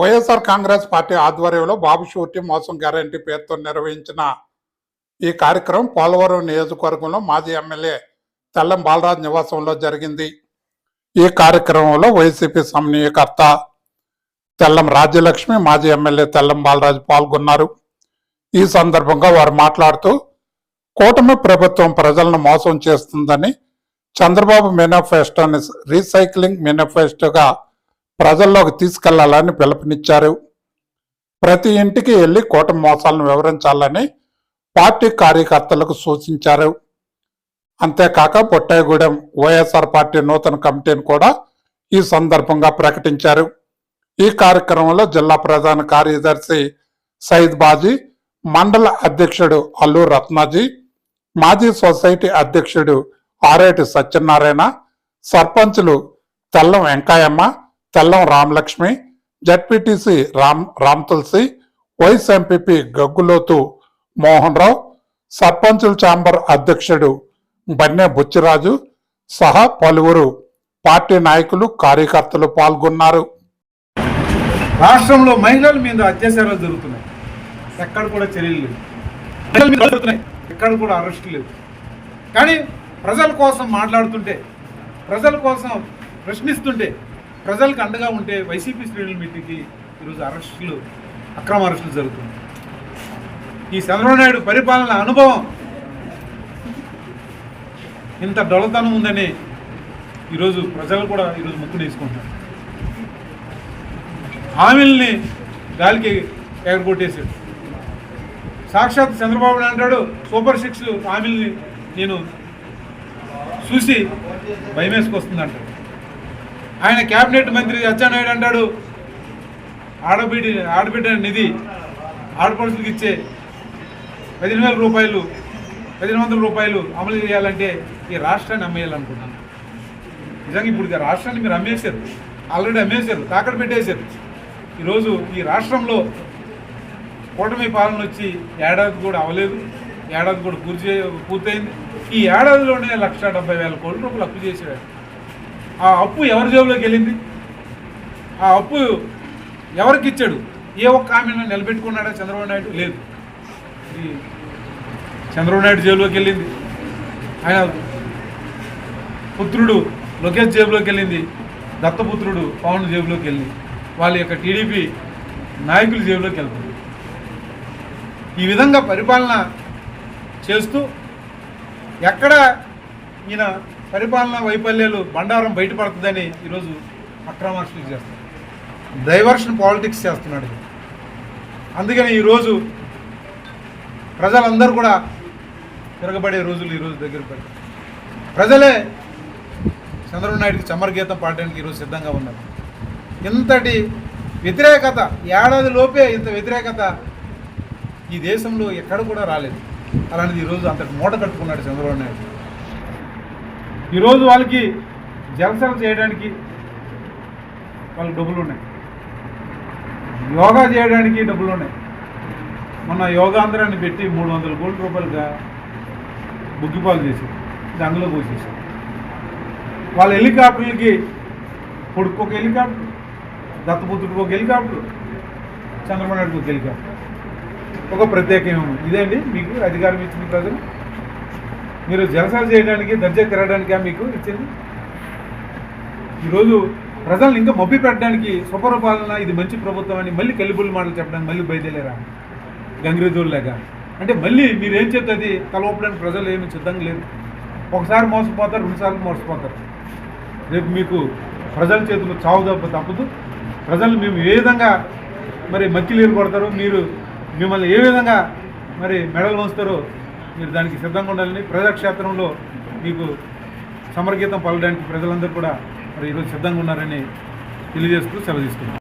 YSR Congress party ఆధ్వర్యంలో బాబు surety మోసం guarantee పేరుతో నిర్వహించిన ఈ కార్యక్రమం పోలవరం నియోజకవర్గంలో మాజీ ఎమ్మెల్యే తెల్లం బాలరాజ్ నివాసంలో జరిగింది. ఈ కార్యక్రమంలో వైసీపీ సమన్వయకర్త తెల్లం రాజ్యలక్ష్మి మాజీ ఎమ్మెల్యే తెల్లం బాలరాజు పాల్గొన్నారు. ఈ సందర్భంగా వారు మాట్లాడుతూ కూటమి ప్రభుత్వం ప్రజలను మోసం చేస్తుందని చంద్రబాబు మేనిఫెస్టోని రీసైక్లింగ్ మేనిఫెస్టోగా ప్రజల్లోకి తీసుకెళ్ళాలని పిలుపునిచ్చారు. ప్రతి ఇంటికి వెళ్ళి కూటమి మోసాలను వివరించాలని పార్టీ కార్యకర్తలకు సూచించారు. అంతేకాక పొట్టాయిగూడెం వైఎస్ఆర్ పార్టీ నూతన కమిటీని కూడా ఈ సందర్భంగా ప్రకటించారు. ఈ కార్యక్రమంలో జిల్లా ప్రధాన కార్యదర్శి సైద్ బాజీ మండల అధ్యక్షుడు అల్లు రత్నాజీ మాజీ సొసైటీ అధ్యక్షుడు ఆరేటి సత్యనారాయణ సర్పంచులు Tellam Venkayamma Tellam Ramalakshmi ZPTC Ram Ram Tulasi vice MPP Gaggulothu Mohan Rao సర్పంచుల ఛాంబర్ అధ్యక్షుడు బన్నె బుచ్చిరాజు సహా పలువురు పార్టీ నాయకులు కార్యకర్తలు పాల్గొన్నారు. రాష్ట్రంలో మహిళల మీద అత్యాచారాలు జరుగుతున్నాయి. ఎక్కడ కూడా చర్యలు లేవు. ఎక్కడ కూడా అరెస్ట్ లేదు. కానీ ప్రజల కోసం మాట్లాడుతుంటే ప్రజల కోసం ప్రశ్నిస్తుంటే ప్రజలకు అండగా ఉంటే వైసీపీ శ్రేణుల మీదకి ఈరోజు అరెస్టులు అక్రమ అరెస్టులు జరుగుతున్నాయి. ఈ చంద్రబాబు నాయుడు పరిపాలన అనుభవం ఇంత డొలతనం ఉందని ఈరోజు ప్రజలు కూడా ఈరోజు ముక్కు వేసుకుంటారు హామీల్ని గాలికి ఎగరగొట్టేశాడు సాక్షాత్ చంద్రబాబు నాయుడు అంటాడు సూపర్ సిక్స్ హామీల్ని నేను చూసి భయమేసుకొస్తుంది అంటాడు ఆయన కేబినెట్ మంత్రి అచ్చెన్నాయుడు అంటాడు ఆడబిడ్డ ఆడబిడ్డ నిధి ఆడపడుచులకు ఇచ్చే పదిహేను వేల రూపాయలు పదిహేను వందల రూపాయలు అమలు చేయాలంటే ఈ రాష్ట్రాన్ని అమ్మేయాలనుకుంటున్నాను. నిజంగా ఇప్పుడు రాష్ట్రాన్ని మీరు అమ్మేశారు. ఆల్రెడీ అమ్మేశారు తాకడ పెట్టేశారు. ఈరోజు ఈ రాష్ట్రంలో కూటమి పాలన వచ్చి ఏడాది కూడా అవ్వలేదు ఏడాది కూడా పూర్తి పూర్తయింది. ఈ ఏడాదిలోనే లక్ష డెబ్బై వేల కోట్ల రూపాయలు అప్పు చేసేవాడు ఆ అప్పు ఎవరి జేబులోకి వెళ్ళింది? ఆ అప్పు ఎవరికి ఇచ్చాడు? ఏ ఒక్క ఆమెను నిలబెట్టుకున్నాడా చంద్రబాబు నాయుడు? లేదు. ఇది చంద్రబాబు నాయుడు జేబులోకి వెళ్ళింది. ఆయన పుత్రుడు లోకేష్ జేబులోకి వెళ్ళింది. దత్తపుత్రుడు పవన్ జేబులోకి వెళ్ళి వాళ్ళ యొక్క టీడీపీ నాయకుల జేబులోకి వెళ్తుంది ఈ విధంగా పరిపాలన చేస్తూ ఎక్కడ ఈయన పరిపాలన వైఫల్యాలు బండారం బయటపడుతుందని ఈరోజు అక్రమార్షణ చేస్తారు డైవర్షన్ పాలిటిక్స్ చేస్తున్నాడు అందుకని ఈరోజు ప్రజలందరూ కూడా తిరగబడే రోజులు ఈరోజు దగ్గర పడి ప్రజలే చంద్రబాబు నాయుడికి చమరగీతం పాడడానికి ఈరోజు సిద్ధంగా ఉన్నారు. ఇంతటి వ్యతిరేకత ఏడాది లోపే ఇంత వ్యతిరేకత ఈ దేశంలో ఎక్కడ కూడా రాలేదు. అలాంటిది ఈరోజు అంతటి మూట కట్టుకున్నాడు చంద్రబాబు నాయుడు. ఈరోజు వాళ్ళకి జలసలు చేయడానికి వాళ్ళకి డబ్బులు ఉన్నాయి. యోగా చేయడానికి డబ్బులు ఉన్నాయి. మొన్న యోగాంధ్రాన్ని పెట్టి మూడు వందల కోట్ల రూపాయలుగా బుగ్గిపాలు చేశారు. అందులో పోసేసారు వాళ్ళ హెలికాప్టర్లకి కొడుకు ఒక హెలికాప్టర్ దత్తపుత్రుడికి ఒక హెలికాప్టర్ చంద్రబాబు నాయుడుకి ఒక హెలికాప్టర్. ఒక ప్రత్యేకం ఇదేండి మీకు అధికారం ఇచ్చింది ప్రజలు. మీరు జలసాలు చేయడానికి దర్జా తిరగడానికి మీకు ఇచ్చింది? ఈరోజు ప్రజలను ఇంకా మబ్బి పెట్టడానికి స్వపరపాలన ఇది మంచి ప్రభుత్వం అని మళ్ళీ కలిబుల్లి మాటలు చెప్పడానికి మళ్ళీ బయలుదేరారా? గంగిరెద్దులు లేక అంటే మళ్ళీ మీరు ఏం చెప్తే అది తలవపడానికి ప్రజలు ఏమి సిద్ధంగా లేరు. ఒకసారి మోసపోతారు రెండుసార్లు మోసపోతారు. రేపు మీకు ప్రజల చేతులు చావు దెబ్బ తప్పదు. ప్రజలు మేము ఏ విధంగా మరి మక్కిలీరు కొడతారో? మీరు మిమ్మల్ని ఏ విధంగా మరి మెడలు వంచుతారో మీరు దానికి సిద్ధంగా ఉండాలని ప్రజాక్షేత్రంలో మీకు సమరగీతం పలడానికి ప్రజలందరూ కూడా మరి ఈరోజు సిద్ధంగా ఉన్నారని తెలియజేస్తూ సెలవు తీసుకున్నాం